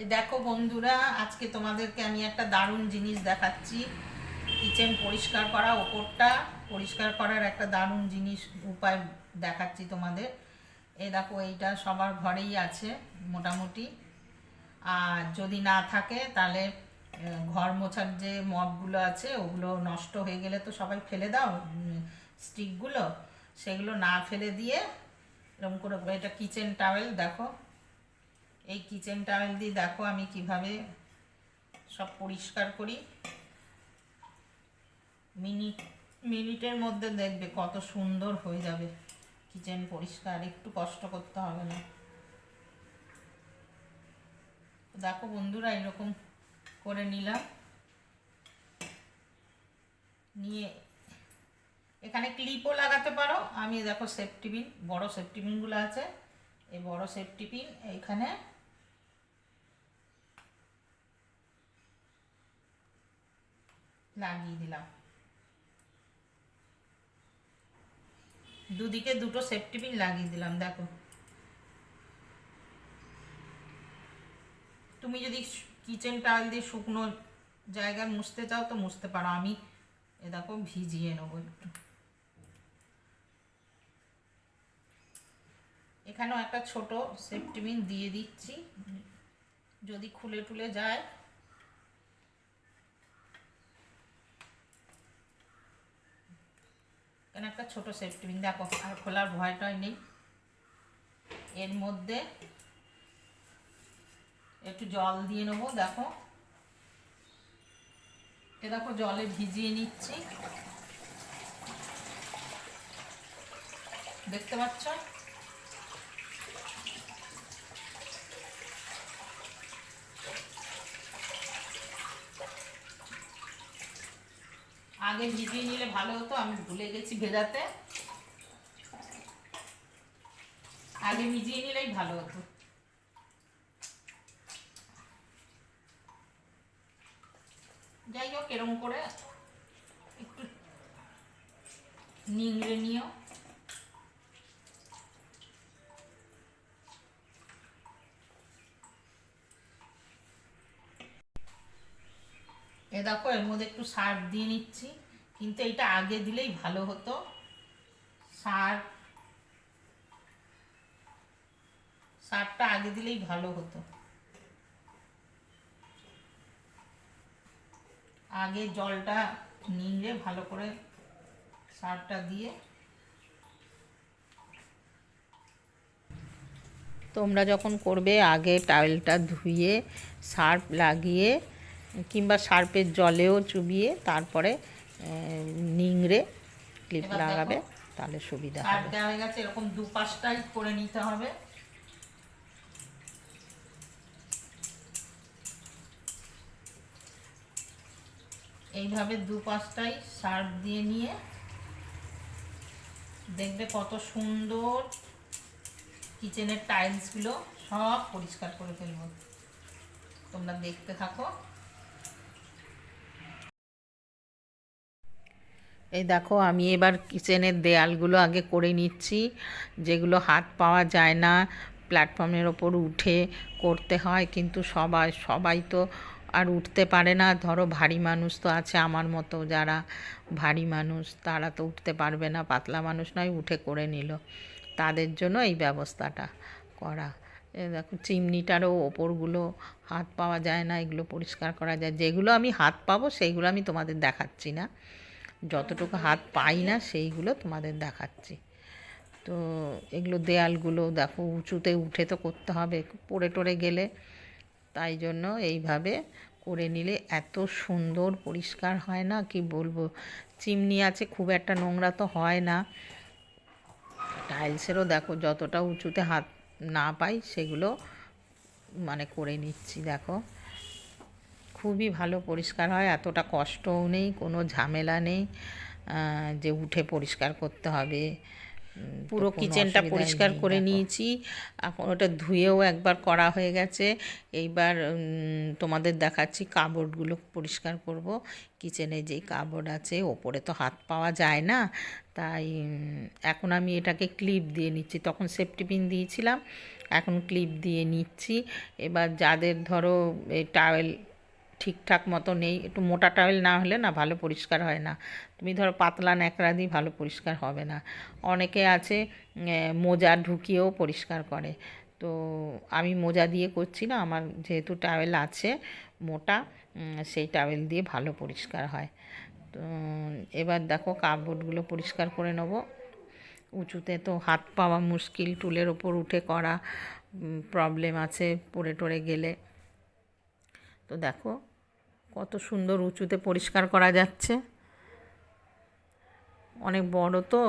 এই দেখো বন্ধুরা, আজকে তোমাদেরকে আমি একটা দারুণ জিনিস দেখাচ্ছি। কিচেন পরিষ্কার করা, ওপরটা পরিষ্কার করার একটা দারুণ জিনিস উপায় দেখাচ্ছি তোমাদের। এই দেখো, এইটা সবার ঘরেই আছে, মোটামুটি। আর যদি না থাকে, তাহলে ঘর মোছার যে মপগুলো আছে, ওগুলো নষ্ট হয়ে গেলে তো সবাই ফেলে দাও স্টিকগুলো সেগুলো না ফেলে দিয়ে, এরকম করে, এটা কিচেন টাওয়েল দেখো। এই কিচেন টাওয়েল দিয়ে দেখো আমি কীভাবে সব পরিষ্কার করি। মিনিট, মিনিটের মধ্যে দেখবে কত সুন্দর হয়ে যাবে কিচেন পরিষ্কার, একটু কষ্ট করতে হবে না। দেখো বন্ধুরা এরকম করে নিলাম। নিয়ে এখানে ক্লিপও লাগাতে পারো। আমি দেখো সেফটি পিন বড় সেফটি পিনগুলো আছে। এই বড় সেফটি পিন এইখানে লাগিয়ে দিলাম। দুদিকে দুটো সেফটি পিন লাগিয়ে দিলাম, দেখো। তুমি যদি কিচেন টাওয়েল দিয়ে শুকনো জায়গায় মুছতে চাও তো মুছতে পারো। আমি, এ দেখো, ভিজিয়ে নেব একটু। এখানেও একটা ছোট সেফটি পিন দিয়ে দিচ্ছি। যদি খুলে টুলে যায় এখানে একটা ছোট সেফটি পিন দেখো, আর খোলার ভয়টাই নেই। এর মধ্যে একটু জল দিয়ে নেব, দেখো। এ দেখো, জলে ভিজিয়ে নিচ্ছি। দেখতে পাচ্ছ? আগে ভিজিয়ে নিলে ভালো হতো, আমি ভুলে গেছি ভেজাতে। আগে ভিজিয়ে নিলেই ভালো হতো। যাই হোক এরকম করে একটু নিংড়ে নিও। দেখো, এর মধ্যে একটু সার দিয়ে নিচ্ছি। কিন্তু এটা আগে দিলেই ভালো হতো। সার, সারটা আগে দিলেই ভালো হতো। আগে জলটা নিংড়ে ভালো করে সারটা দিয়ে। তোমরা যখন করবে, আগে টাওয়েলটা ধুয়ে সার্ফ লাগিয়ে কিংবা সার্ফের জলেও চুবিয়ে তারপরে নিংড়ে ক্লিপ লাগাবে তাহলে সুবিধা হবে। হয়ে গেছে এরকম দু পাশটাই করে নিতে হবে। এইভাবে দু পাঁচটাই সার্ফ দিয়ে নিয়ে দেখবে কত সুন্দর কিচেনের টাইলসগুলো সব পরিষ্কার করে ফেলব। তোমরা দেখতে থাকো। এই দেখো, আমি এবার কিচেনের দেয়ালগুলো আগে করে নিচ্ছি, যেগুলো হাত পাওয়া যায় না, প্ল্যাটফর্মের ওপর উঠে করতে হয়, কিন্তু সবাই সবাই তো আর উঠতে পারে না। ধরো, ভারী মানুষ তো আছে আমার মতো, যারা ভারী মানুষ, তারা তো উঠতে পারবে না, পাতলা মানুষ নয়, উঠে করে নিল। তাদের জন্য এই ব্যবস্থাটা করা। দেখো, চিমনিটারও ওপরগুলো হাত পাওয়া যায় না, এগুলো পরিষ্কার করা যায়। যেগুলো আমি হাত পাবো সেইগুলো আমি তোমাদের দেখাচ্ছি না। যতটুকু হাত পাই না, সেইগুলো তোমাদের দেখাচ্ছি। তো এগুলো দেয়ালগুলো দেখো, উঁচুতে উঠে তো করতে হবে, পড়ে টরে গেলে। তাই জন্য এইভাবে করে নিলে এত সুন্দর পরিষ্কার হয় না, কি বলব? চিমনি আছে, খুব একটা নোংরা তো হয় না। টাইলসেরও দেখো, যতটা উঁচুতে হাত না পাই, সেগুলো মানে করে নিচ্ছি, দেখো। খুবই ভালো পরিষ্কার হয় এতটা কষ্টও নেই কোনো ঝামেলা নেই যে উঠে পরিষ্কার করতে হবে। পুরো কিচেনটা পরিষ্কার করে নিয়েছি এখন ওটা ধুয়েও একবার করা হয়ে গেছে এইবার তোমাদের দেখাচ্ছি কাপড়গুলো পরিষ্কার করব কিচেনে যেই কাপড় আছে ওপরে তো হাত পাওয়া যায় না তাই এখন আমি এটাকে ক্লিপ দিয়ে নিচ্ছি তখন সেফটি পিন দিয়েছিলাম এখন ক্লিপ দিয়ে নিচ্ছি এবার যাদের ধরো এই টাওয়েল ঠিকঠাক মতো নেই, একটু মোটা টাওয়েল না হলে না ভালো পরিষ্কার হয় না। তুমি ধরো পাতলা ন্যাকড়া দিয়ে ভালো পরিষ্কার হবে না। অনেকে আছে মোজা ঢুকিয়েও পরিষ্কার করে। তো আমি মোজা দিয়ে করছি না, আমার যেহেতু টাওয়েল আছে মোটা সেই টাওয়েল দিয়ে ভালো পরিষ্কার হয়। তো এবার দেখো কাপড়গুলো পরিষ্কার করে নেব। উঁচুতে তো হাত পাওয়া মুশকিল, টুলের ওপর উঠে করা প্রবলেম আছে, পড়ে টরে গেলে। তো দেখো কত সুন্দর উঁচুতে পরিষ্কার করা যাচ্ছে। অনেক বড় তো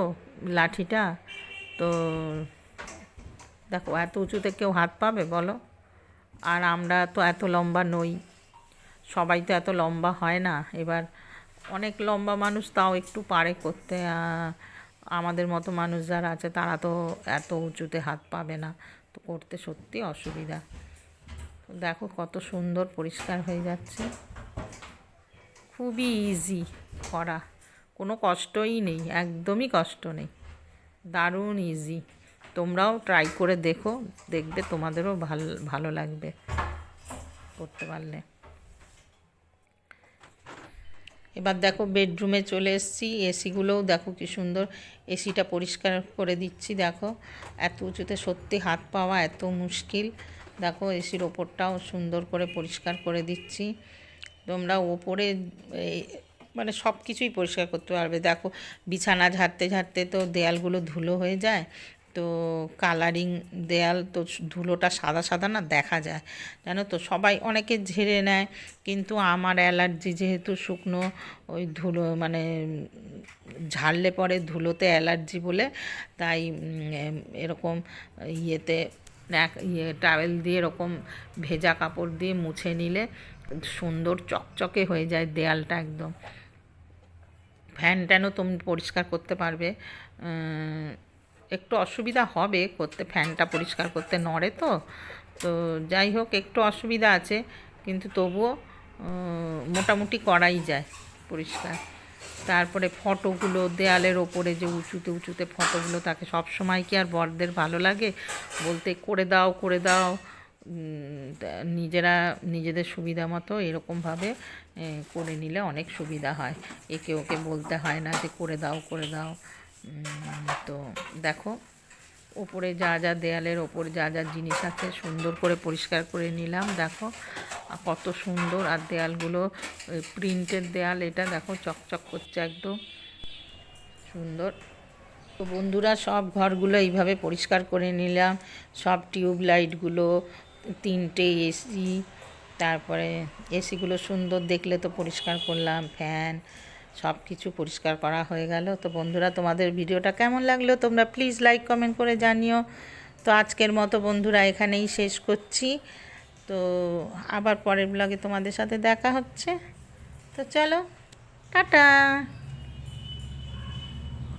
লাঠিটা। তো দেখো এত উঁচুতে কেউ হাত পাবে বলো? আর আমরা তো এত লম্বা নই। সবাই তো এত লম্বা হয় না। এবার অনেক লম্বা মানুষ তাও একটু পারে করতে। আমাদের মতো মানুষ যারা আছে তারা তো এত উঁচুতে হাত পাবে না। তো করতে সত্যি অসুবিধা। দেখো কত সুন্দর পরিষ্কার হয়ে যাচ্ছে। খুবই ইজি করা। কোনো কষ্টই নেই, একদমই কষ্ট নেই। দারুণ ইজি তোমরাও ট্রাই করে দেখো, দেখবে তোমাদেরও ভালো, ভালো লাগবে করতে পারলে। এবার দেখো বেডরুমে চলে এসেছি এসিগুলোও দেখো কি সুন্দর। এসিটা পরিষ্কার করে দিচ্ছি, দেখো। এত উঁচুতে সত্যি হাত পাওয়া এত মুশকিল। দেখো এসির ওপরটাও সুন্দর করে পরিষ্কার করে দিচ্ছি। তোমরা ওপরে মানে সব কিছুই পরিষ্কার করতে পারবে। দেখো বিছানা ঝাড়তে ঝাড়তে তো দেয়ালগুলো ধুলো হয়ে যায়, তো কালারিং দেয়াল তো ধুলোটা সাদা সাদা না দেখা যায়। জানো তো, সবাই অনেকে ঝেড়ে নেয়, কিন্তু আমার অ্যালার্জি যেহেতু শুকনো, ওই ধুলো মানে ঝাড়লে পরে ধুলোতে অ্যালার্জি বলে, তাই এরকম ইয়েতে এক- ইয়ে টাওয়েল দিয়ে এরকম ভেজা কাপড় দিয়ে মুছে নিলে সুন্দর চকচকে হয়ে যায় দেয়ালটা একদম। ফ্যান ট্যানও তুমি পরিষ্কার করতে পারবে। একটু অসুবিধা হবে করতে, ফ্যানটা পরিষ্কার করতে নড়ে তো। তো যাই হোক, একটু অসুবিধা আছে, কিন্তু তবুও মোটামুটি করাই যায় পরিষ্কার। তারপরে ফটোগুলো দেয়ালের ওপরে যে উঁচুতে উঁচুতে ফটোগুলো তাকে সব সময় কি আর বরদের ভালো লাগে? বলতে করে দাও করে দাও। নিজেরা নিজেদের সুবিধা মতো এরকমভাবে করে নিলে অনেক সুবিধা হয়। একে ওকে বলতে হয় না যে করে দাও করে দাও। তো দেখো। ওপরে যা যা দেয়ালের ওপরে যা যা জিনিস আছে সুন্দর করে পরিষ্কার করে নিলাম, দেখো। কত সুন্দর, আর দেয়ালগুলো প্রিন্টের দেয়াল এটা দেখো, চকচক করছে একদম। সুন্দর। তো বন্ধুরা, সব ঘরগুলো এইভাবে পরিষ্কার করে নিলাম। সব টিউব লাইটগুলো, তিনটে এসি, তারপরে এসিগুলো সুন্দর দেখলে তো পরিষ্কার করলাম, ফ্যান সব কিছু পরিষ্কার করা হয়ে গেল। তো বন্ধুরা, তোমাদের ভিডিওটা কেমন লাগল তোমরা প্লিজ লাইক কমেন্ট করে জানিও। তো আজকের মতো বন্ধুরা, এখানেই শেষ করছি। তো আবার পরের ব্লগে তোমাদের সাথে দেখা হচ্ছে। তো চলো, টাটা!